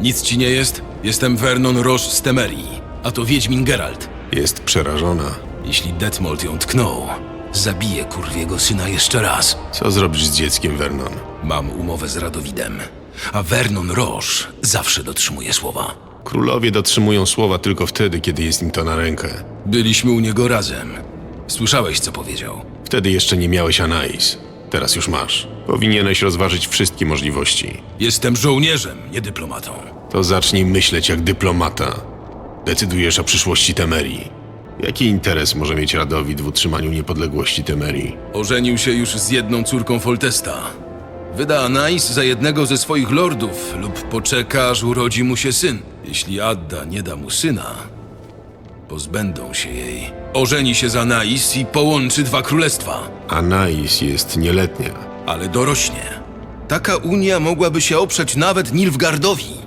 Nic ci nie jest? Jestem Vernon Roche z Temerii, a to Wiedźmin Geralt. Jest przerażona. Jeśli Detmold ją tknął, zabiję kurwiego syna jeszcze raz. Co zrobisz z dzieckiem, Vernon? Mam umowę z Radowidem, a Vernon Roche zawsze dotrzymuje słowa. Królowie dotrzymują słowa tylko wtedy, kiedy jest im to na rękę. Byliśmy u niego razem. Słyszałeś, co powiedział. Wtedy jeszcze nie miałeś Anais. Teraz już masz. Powinieneś rozważyć wszystkie możliwości. Jestem żołnierzem, nie dyplomatą. To zacznij myśleć jak dyplomata. Decydujesz o przyszłości Temerii. Jaki interes może mieć Radowid w utrzymaniu niepodległości Temerii? Ożenił się już z jedną córką Foltesta. Wyda Anais za jednego ze swoich lordów lub poczeka, aż urodzi mu się syn. Jeśli Adda nie da mu syna, pozbędą się jej. Ożeni się z Anais i połączy dwa królestwa, Anais jest nieletnia. ale dorośnie. Taka unia mogłaby się oprzeć nawet Nilfgardowi.